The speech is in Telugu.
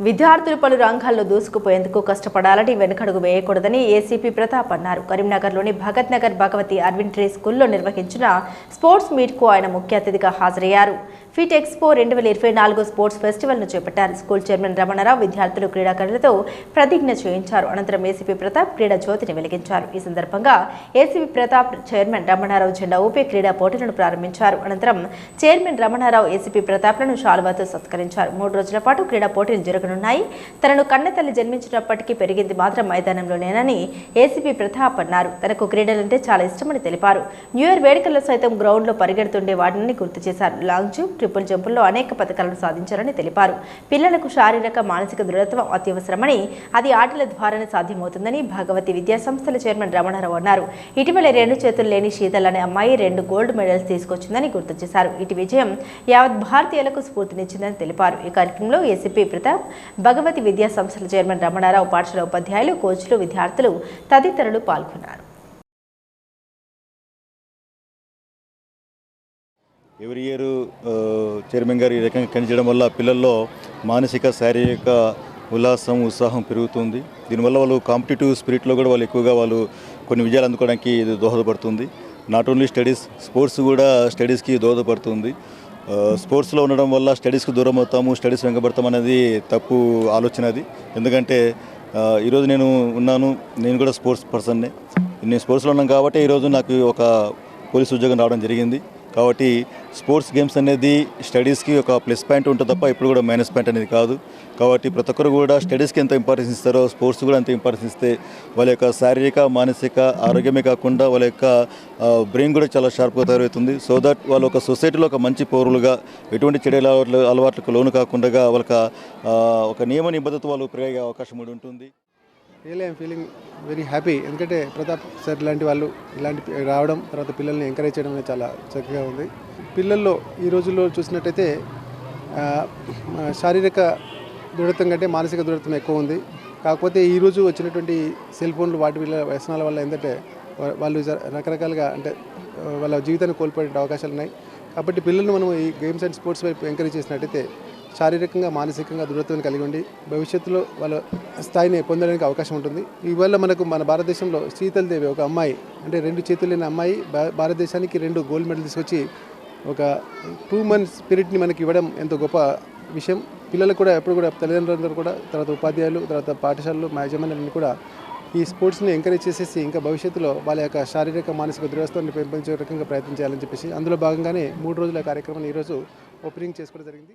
విద్యార్థులు పలు రంగాల్లో దూసుకుపోయేందుకు కష్టపడాలని వెనుకడుగు వేయకూడదని ఏసీపీ ప్రతాప్ అన్నారు. కరీంనగర్లోని భగత్ నగర్ భగవతి అరవింద్ ట్రీ స్కూల్లో నిర్వహించిన స్పోర్ట్స్ మీట్కు ఆయన ముఖ్య అతిథిగా హాజరయ్యారు. ఫిట్ ఎక్స్పో రెండు వేల ఇరవై నాలుగు స్పోర్ట్స్ ఫెస్టివల్ను చేపట్టారు. స్కూల్ చైర్మన్ రమణారావు విద్యార్థులు క్రీడాకారులతో ప్రతిజ్ఞ చేయించారు. అనంతరం ఏసీపీ ప్రతాప్ క్రీడా జ్యోతిని వెలిగించారు. ఈ సందర్భంగా ఏసీపీ ప్రతాప్ చైర్మన్ రమణారావు జెండా ఊపి క్రీడా పోటీలను ప్రారంభించారు. అనంతరం చైర్మన్ రమణారావు ఏసీపీ ప్రతాప్లను శాలువాతో సత్కరించారు. మూడు రోజుల పాటు క్రీడా పోటీలు జరగనున్నాయి. తనను కన్నతల్లి జన్మించినప్పటికీ పెరిగింది మాత్రం మైదానంలోనేనని ఏసీపీ ప్రతాప్ అన్నారు. తనకు క్రీడలంటే చాలా ఇష్టమని తెలిపారు. న్యూ ఇయర్ వేడుకల్లో సైతం గ్రౌండ్లో పరిగెడుతుండే వాటిని గుర్తు చేశారు. లాంగ్ జంప్ ట్రిపుల్ జంపుల్లో అనేక పథకాలను సాధించారని తెలిపారు. పిల్లలకు శారీరక మానసిక దృఢత్వం అత్యవసరమని అది ఆటల ద్వారానే సాధ్యమవుతుందని భగవతి విద్యా సంస్థల చైర్మన్ రమణారావు అన్నారు. ఇటీవల రెండు చేతులు లేని శీతల్ అనే అమ్మాయి రెండు గోల్డ్ మెడల్స్ తీసుకొచ్చిందని గుర్తు చేశారు. ఇటు విజయం యావత్ భారతీయులకు స్ఫూర్తినిచ్చిందని తెలిపారు. ఈ కార్యక్రమంలో ఏసీపీ ప్రతాప్ భగవతి విద్యా సంస్థల చైర్మన్ రమణారావు పాఠశాల ఉపాధ్యాయులు కోచ్లు విద్యార్థులు తదితరులు పాల్గొన్నారు. ఎవరి ఇయర్ చైర్మన్ గారు ఈ రకంగా కనిపించడం వల్ల పిల్లల్లో మానసిక శారీరక ఉల్లాసం ఉత్సాహం పెరుగుతుంది. దీనివల్ల వాళ్ళు కాంపిటేటివ్ స్పిరిట్లో కూడా వాళ్ళు ఎక్కువగా వాళ్ళు కొన్ని విజయాలు అందుకోవడానికి ఇది దోహదపడుతుంది. నాట్ ఓన్లీ స్టడీస్ స్పోర్ట్స్ కూడా స్టడీస్కి దోహదపడుతుంది. స్పోర్ట్స్లో ఉండడం వల్ల స్టడీస్కి దూరం అవుతాము స్టడీస్ వెంకబడతాం అనేది తప్పు ఆలోచన అది. ఎందుకంటే ఈరోజు నేను ఉన్నాను నేను కూడా స్పోర్ట్స్ పర్సన్నే. నేను స్పోర్ట్స్లో ఉన్నాను కాబట్టి ఈరోజు నాకు ఒక పోలీస్ ఉద్యోగం రావడం జరిగింది. కాబట్టి స్పోర్ట్స్ గేమ్స్ అనేది స్టడీస్కి ఒక ప్లస్ పాయింట్ ఉంటుంది తప్ప ఇప్పుడు కూడా మైనస్ పాయింట్ అనేది కాదు. కాబట్టి ప్రతి ఒక్కరు కూడా స్టడీస్కి ఎంత ఇంపార్టెన్స్ ఇస్తారో స్పోర్ట్స్ కూడా అంత ఇంపార్టెన్స్ ఇస్తే వాళ్ళ యొక్క శారీరక మానసిక ఆరోగ్యమే కాకుండా వాళ్ళ యొక్క బ్రెయిన్ కూడా చాలా షార్ప్గా తయారవుతుంది. సో దట్ వాళ్ళు ఒక సొసైటీలో ఒక మంచి పౌరులుగా ఎటువంటి చెడు అలవాట్లు అలవాట్లకు లోను కాకుండా వాళ్ళకి ఒక నియమ నిబద్ధత వాళ్ళు పెరిగే అవకాశం కూడా ఉంటుంది. Real I'm feeling very happy ఎందుకంటే ప్రతాప్ సార్ లాంటి వాళ్ళు ఇలాంటి రావడం తర్వాత పిల్లల్ని ఎంకరేజ్ చేయడం అనేది చాలా చక్కగా ఉంది. పిల్లల్లో ఈ రోజుల్లో చూసినట్టయితే శారీరక దృఢత్వం కంటే మానసిక దృఢత్వం ఎక్కువ ఉంది. కాకపోతే ఈ రోజు వచ్చినటువంటి సెల్ ఫోన్లు వాటి వల్ల వ్యసనాల వల్ల ఏంటంటే వాళ్ళు రకరకాలుగా అంటే వాళ్ళ జీవితాన్ని కోల్పోయే అవకాశాలు ఉన్నాయి. కాబట్టి పిల్లల్ని మనం ఈ గేమ్స్ అండ్ స్పోర్ట్స్ వైపు ఎంకరేజ్ చేసినట్టయితే శారీరకంగా మానసికంగా దృఢత్వం కలిగి ఉండి భవిష్యత్తులో వాళ్ళ స్థాయిని పొందడానికి అవకాశం ఉంటుంది. ఇవాళ మనకు మన భారతదేశంలో శీతల్ దేవి ఒక అమ్మాయి అంటే రెండు చేతులు లేని అమ్మాయి భారతదేశానికి రెండు గోల్డ్ మెడల్ తీసుకొచ్చి ఒక టూ మంత్స్ స్పిరిట్ని మనకి ఇవ్వడం ఎంతో గొప్ప విషయం. పిల్లలు కూడా ఎప్పుడు కూడా తల్లిదండ్రులందరూ కూడా తర్వాత ఉపాధ్యాయులు తర్వాత పాఠశాలలు మా యజమానులన్నీ కూడా ఈ స్పోర్ట్స్ని ఎంకరేజ్ చేసేసి ఇంకా భవిష్యత్తులో వాళ్ళ యొక్క శారీరక మానసిక దృఢత్వాన్ని పెంపొందించే రకంగా ప్రయత్నం చేయాలని చెప్పేసి అందులో భాగంగానే మూడు రోజుల కార్యక్రమాన్ని ఈరోజు ఓపెనింగ్ చేసుకోవడం జరిగింది.